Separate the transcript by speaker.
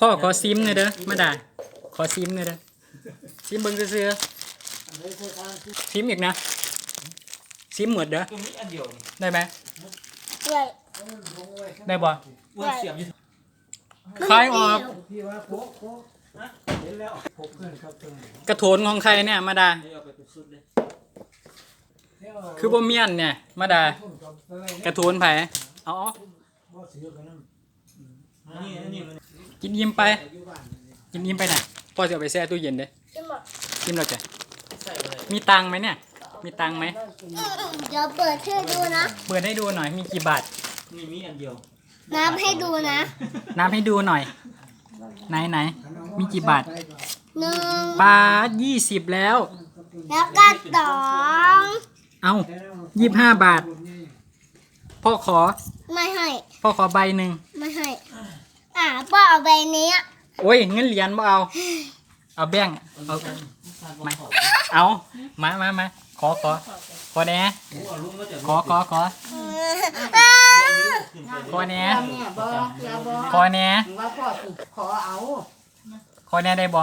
Speaker 1: พ่อขอซิมหน่อยเด้อมาด่าขอซิมหน่อยเด้อซิมเบิ่งซื่อ
Speaker 2: อันนี้คือทางที่
Speaker 1: ๆซิมอีกนะซิมหมดเด้อ
Speaker 3: ก็มีอันเดียวนี่
Speaker 1: ได้ไหม
Speaker 4: ด้วย
Speaker 2: เขาลงไว้
Speaker 1: ได้บ่
Speaker 3: ว่าเสียบอยู่
Speaker 1: คลายออก
Speaker 2: ที่ว่าโค้กโค้กนะเห็นแล้วพกขึ้นครับตรงไหน
Speaker 1: กระโถนของใครเนี่ยมาด่า
Speaker 3: นี่เอาไปเป็นชุดเลย
Speaker 1: คือบ่เมียนเนี่ยมาด่า
Speaker 2: พุ่นกับอะไร
Speaker 1: กระโถนไผเอาเอา
Speaker 2: บ่เสือ กันนั่น
Speaker 3: อันนี้อันนี้มัน
Speaker 1: กินยิ้มไป
Speaker 2: อยู่บ้านนี่
Speaker 1: กินยิ้มไปไหนพ่อจะเอาไปแช่ตู้เย็นเด้อ
Speaker 4: จะหมด
Speaker 1: กินเราจะ
Speaker 3: ใส่อะไร
Speaker 1: มีตังค์ไหมเนี่ย มีตังค์ไหม
Speaker 4: เดี๋ยวเปิดให้ดูนะ
Speaker 1: เปิดให้ดูหน่อย มีกี่บาท
Speaker 3: นี่มีอันเดียว
Speaker 4: นับให้ดูนะ
Speaker 1: นับให้ดูหน่อย ไหนไหน มีกี่บาท
Speaker 4: หนึ่ง
Speaker 1: บาทยี่สิบแล้ว
Speaker 4: แล้วก็สอง
Speaker 1: เอายี่สิบห้าบาท พ่อขอ
Speaker 4: ไม่ให้
Speaker 1: พ่อขอใบหนึ่ง
Speaker 4: ไม่ให้ อ่าป้าเอาใบนี้
Speaker 1: โอ้ยเงินเหรียญบ่เอา เอาแบงค์เอา
Speaker 3: มา
Speaker 1: เอามามามาขอขอขอแหน่
Speaker 3: เอาลุงก็จะ
Speaker 1: ขอขอขอขอแหน่
Speaker 5: แม่บอกแล้วบอก
Speaker 1: ขอแหน่
Speaker 5: ว่าพ่อสิขอเอา
Speaker 1: ขอแหน่ได้บ่